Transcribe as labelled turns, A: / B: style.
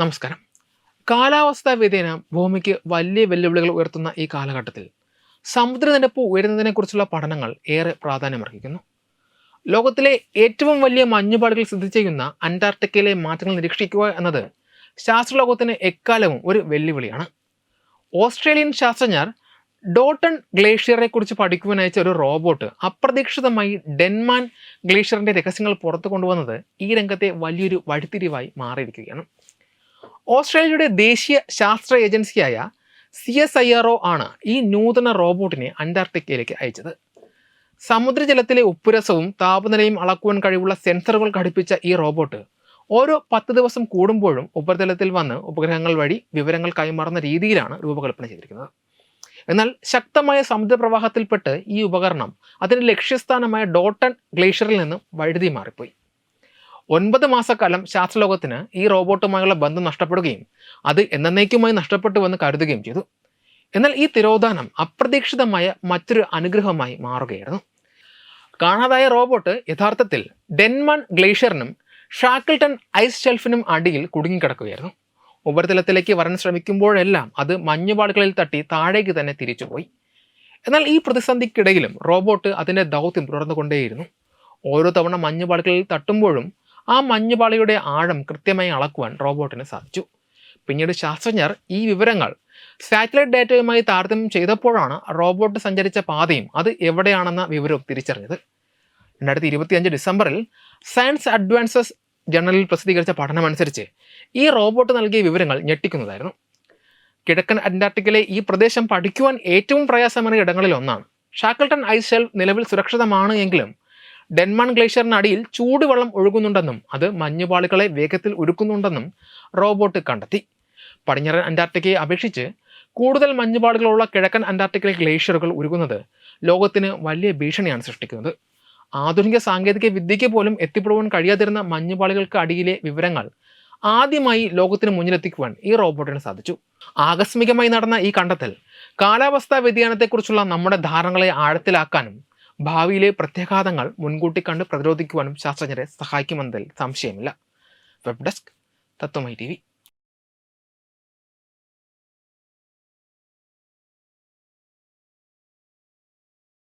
A: നമസ്കാരം. കാലാവസ്ഥാ വ്യതിയാനം ഭൂമിക്ക് വലിയ വെല്ലുവിളികൾ ഉയർത്തുന്ന ഈ കാലഘട്ടത്തിൽ സമുദ്രനിരപ്പ് ഉയരുന്നതിനെക്കുറിച്ചുള്ള പഠനങ്ങൾ ഏറെ പ്രാധാന്യമർഹിക്കുന്നു. ലോകത്തിലെ ഏറ്റവും വലിയ മഞ്ഞുപാടുകൾ സ്ഥിതി ചെയ്യുന്ന അന്റാർട്ടിക്കയിലെ മാറ്റങ്ങൾ നിരീക്ഷിക്കുക എന്നത് ശാസ്ത്രലോകത്തിന് എക്കാലവും ഒരു വെല്ലുവിളിയാണ്. ഓസ്ട്രേലിയൻ ശാസ്ത്രജ്ഞർ ഡോട്ടൺ ഗ്ലേഷ്യറെ കുറിച്ച് പഠിക്കുവാൻ അയച്ച ഒരു റോബോട്ട് അപ്രതീക്ഷിതമായി ഡെൻമാൻ ഗ്ലേഷ്യറിന്റെ രഹസ്യങ്ങൾ പുറത്തു കൊണ്ടുവന്നത് ഈ രംഗത്തെ വലിയൊരു വഴിത്തിരിവായി മാറിയിരിക്കുകയാണ്. ഓസ്ട്രേലിയയുടെ ദേശീയ ശാസ്ത്ര ഏജൻസിയായ C S I R O ആണ് ഈ നൂതന റോബോട്ടിനെ അന്റാർട്ടിക്കയിലേക്ക് അയച്ചത്. സമുദ്രജലത്തിലെ ഉപ്പുരസവും താപനിലയും അളക്കുവാൻ കഴിവുള്ള സെൻസറുകൾ ഘടിപ്പിച്ച ഈ റോബോട്ട് ഓരോ പത്ത് ദിവസം കൂടുമ്പോഴും ഉപരിതലത്തിൽ വന്ന് ഉപഗ്രഹങ്ങൾ വഴി വിവരങ്ങൾ കൈമാറുന്ന രീതിയിലാണ് രൂപകൽപ്പന ചെയ്തിരിക്കുന്നത്. എന്നാൽ ശക്തമായ സമുദ്രപ്രവാഹത്തിൽപ്പെട്ട് ഈ ഉപകരണം അതിന്റെ ലക്ഷ്യസ്ഥാനമായ ഡോട്ടൺ ഗ്ലേഷ്യറിൽ നിന്ന് വഴുതി മാറിപ്പോയി. ഒൻപത് മാസക്കാലം ശാസ്ത്രലോകത്തിന് ഈ റോബോട്ടുമായുള്ള ബന്ധം നഷ്ടപ്പെടുകയും അത് എന്നേക്കുമായി നഷ്ടപ്പെട്ടുവെന്ന് കരുതുകയും ചെയ്തു. എന്നാൽ ഈ തിരോധാനം അപ്രതീക്ഷിതമായ മറ്റൊരു അനുഗ്രഹമായി മാറുകയായിരുന്നു. കാണാതായ റോബോട്ട് യഥാർത്ഥത്തിൽ ഡെൻമാൻ ഗ്ലേഷ്യറിനും ഷാക്കിൾട്ടൺ ഐസ് ഷെൽഫിനും അടിയിൽ കുടുങ്ങിക്കിടക്കുകയായിരുന്നു. ഉപരിതലത്തിലേക്ക് വരാൻ ശ്രമിക്കുമ്പോഴെല്ലാം അത് മഞ്ഞുപാടുകളിൽ തട്ടി താഴേക്ക് തന്നെ തിരിച്ചുപോയി. എന്നാൽ ഈ പ്രതിസന്ധിക്കിടയിലും റോബോട്ട് അതിന്റെ ദൗത്യം തുടർന്നുകൊണ്ടേയിരുന്നു. ഓരോ തവണ മഞ്ഞുപാടുകളിൽ തട്ടുമ്പോഴും ആ മഞ്ഞുപാളിയുടെ ആഴം കൃത്യമായി അളക്കുവാൻ റോബോട്ടിന് സാധിച്ചു. പിന്നീട് ശാസ്ത്രജ്ഞർ ഈ വിവരങ്ങൾ സാറ്റലൈറ്റ് ഡാറ്റയുമായി താരതമ്യം ചെയ്തപ്പോഴാണ് റോബോട്ട് സഞ്ചരിച്ച പാതയും അത് എവിടെയാണെന്ന വിവരവും തിരിച്ചറിഞ്ഞത്. രണ്ടായിരത്തി ഇരുപത്തിയഞ്ച് ഡിസംബറിൽ സയൻസ് അഡ്വാൻസസ് ജേണലിൽ പ്രസിദ്ധീകരിച്ച പഠനമനുസരിച്ച് ഈ റോബോട്ട് നൽകിയ വിവരങ്ങൾ ഞെട്ടിക്കുന്നതായിരുന്നു. കിഴക്കൻ അന്റാർട്ടിക്കയിലെ ഈ പ്രദേശം പഠിക്കുവാൻ ഏറ്റവും പ്രയാസമേറിയ ഇടങ്ങളിൽ ഒന്നാണ് ഷാക്കിൾട്ടൺ ഐസ് ഷെൽഫ് നിലവിൽ സുരക്ഷിതമാണ് എങ്കിലും ഡെൻമാൻ ഗ്ലേഷ്യറിനടിയിൽ ചൂടുവെള്ളം ഒഴുകുന്നുണ്ടെന്നും അത് മഞ്ഞുപാളികളെ വേഗത്തിൽ ഉരുക്കുന്നുണ്ടെന്നും റോബോട്ട് കണ്ടെത്തി. പടിഞ്ഞാറൻ അന്റാർട്ടിക്കയെ അപേക്ഷിച്ച് കൂടുതൽ മഞ്ഞുപാളികളുള്ള കിഴക്കൻ അന്റാർട്ടിക്കയിലെ ഗ്ലേഷ്യറുകൾ ഉരുകുന്നത് ലോകത്തിന് വലിയ ഭീഷണിയാണ് സൃഷ്ടിക്കുന്നത്. ആധുനിക സാങ്കേതിക വിദ്യയ്ക്ക് പോലും എത്തിപ്പെടുവാൻ കഴിയാതിരുന്ന മഞ്ഞുപാളികൾക്ക് അടിയിലെ വിവരങ്ങൾ ആദ്യമായി ലോകത്തിന് മുന്നിലെത്തിക്കുവാൻ ഈ റോബോട്ടിന് സാധിച്ചു. ആകസ്മികമായി നടന്ന ഈ കണ്ടെത്തൽ കാലാവസ്ഥാ വ്യതിയാനത്തെക്കുറിച്ചുള്ള നമ്മുടെ ധാരണകളെ ആഴത്തിലാക്കാനും ഭാവിയിലെ പ്രത്യാഘാതങ്ങൾ മുൻകൂട്ടി കണ്ട് പ്രതിരോധിക്കുവാനും ശാസ്ത്രജ്ഞരെ സഹായിക്കുമെന്നതിൽ സംശയമില്ല. വെബ് ഡെസ്ക് തത്വമൈ ടി